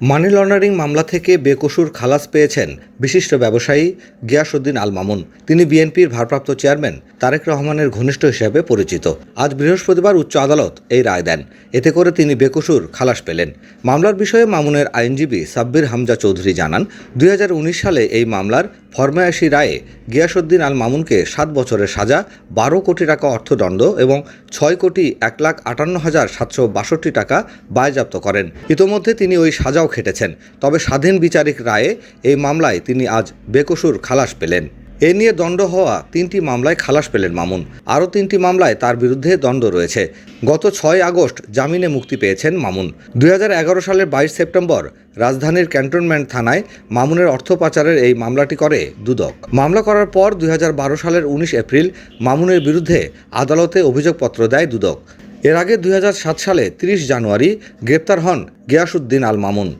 Money laundering মামলা থেকে বেকসুর খালাস পেয়েছেন বিশিষ্ট ব্যবসায়ী গিয়াসউদ্দিন আল মামুন তিনি বিএনপির ভারপ্রাপ্ত চেয়ারম্যান তারেক রহমানের ঘনিষ্ঠ হিসেবে পরিচিত। আজ বৃহস্পতিবার উচ্চ আদালত এই রায় দেন। এতে করে তিনি বেকসুর খালাস পেলেন। মামলার বিষয়ে মামুনের আইনজীবী সাব্বির হামজা চৌধুরী জানান, দুই হাজার উনিশ সালে এই মামলার ফরমায়াশি রায়ে গিয়াসউদ্দিন আল মামুনকে সাত বছরের সাজা, বারো কোটি টাকা অর্থদণ্ড এবং ছয় কোটি এক লাখ আটান্ন হাজার সাতশো বাষট্টি টাকা বায়জাপ্ত করেন। ইতোমধ্যে তিনি ওই সাজাও খেটেছেন। তবে স্বাধীন বিচারিক রায়ে এই মামলায় তিনি আজ বেকসুর খালাস পেলেন। এ নিয়ে দণ্ড হওয়া তিনটি মামলায় খালাস পেলেন মামুন। আরও তিনটি মামলায় তার বিরুদ্ধে দণ্ড রয়েছে। গত ছয় আগস্ট জামিনে মুক্তি পেয়েছেন মামুন। দুই হাজার এগারো সালের বাইশ সেপ্টেম্বর রাজধানীর ক্যান্টনমেন্ট থানায় মামুনের অর্থ পাচারের এই মামলাটি করে দুদক। মামলা করার পর দুই হাজার বারো সালের উনিশ এপ্রিল মামুনের বিরুদ্ধে আদালতে অভিযোগপত্র দেয় দুদক। এর আগে দুই হাজার সাত সালে ৩০ জানুয়ারি গ্রেপ্তার হন গিয়াসউদ্দিন আল মামুন।